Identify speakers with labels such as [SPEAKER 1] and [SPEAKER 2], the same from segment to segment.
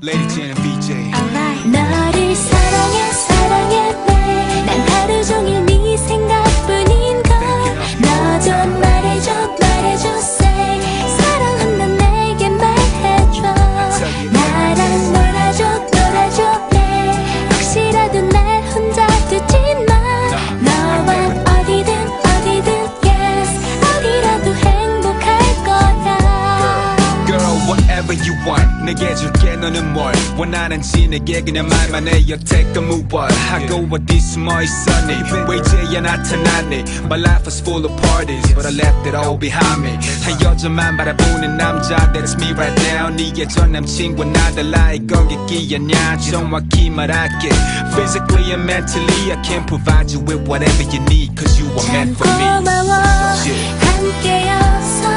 [SPEAKER 1] Lady J and BJ.
[SPEAKER 2] 너를 사랑해 사랑해 내게
[SPEAKER 1] 줄게 너는 뭘 원하는지 내게 그냥 말만 해. 여태껏 move on. 하고 어디 숨어 있었니? 왜 이제야 나타났니? My life was full of parties, but I left it all behind me. 한 여자만 바라보는 남자, that's me right now. 네 예전 남친과 나 달라 이건 객기였냐? 정확히 말할게. Physically and mentally, I can provide you with whatever you need, cause you are
[SPEAKER 2] 참
[SPEAKER 1] meant for me.
[SPEAKER 2] 고마워
[SPEAKER 1] Yeah.
[SPEAKER 2] 함께여서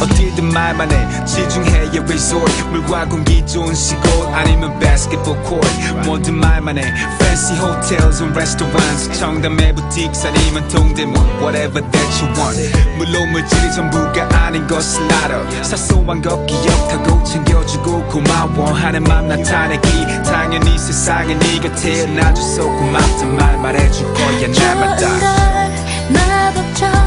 [SPEAKER 2] 어디든
[SPEAKER 1] 말만 해. 지중해의 resort 물과 공기 좋은 시골 아니면 basketball court. 뭐든 말만 해. Fancy hotels and restaurants 청담의 butikes 아니면 동대문. Whatever that you want. 물론 물질이 전부가 아닌 것을 알아. 사소한 것 기억하고 챙겨주고 고마워. 하는 맘 나타내기. 당연히 세상에 네가 태어나줘서 고맙단 말 말해줄 거야. 날마다.
[SPEAKER 2] 걸 마법처럼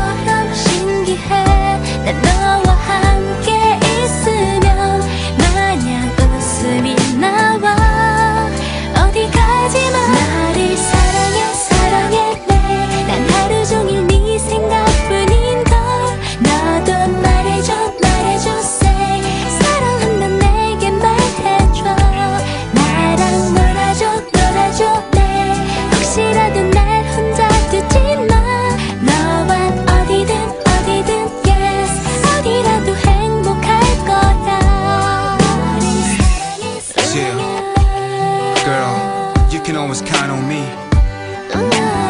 [SPEAKER 1] you can always count on me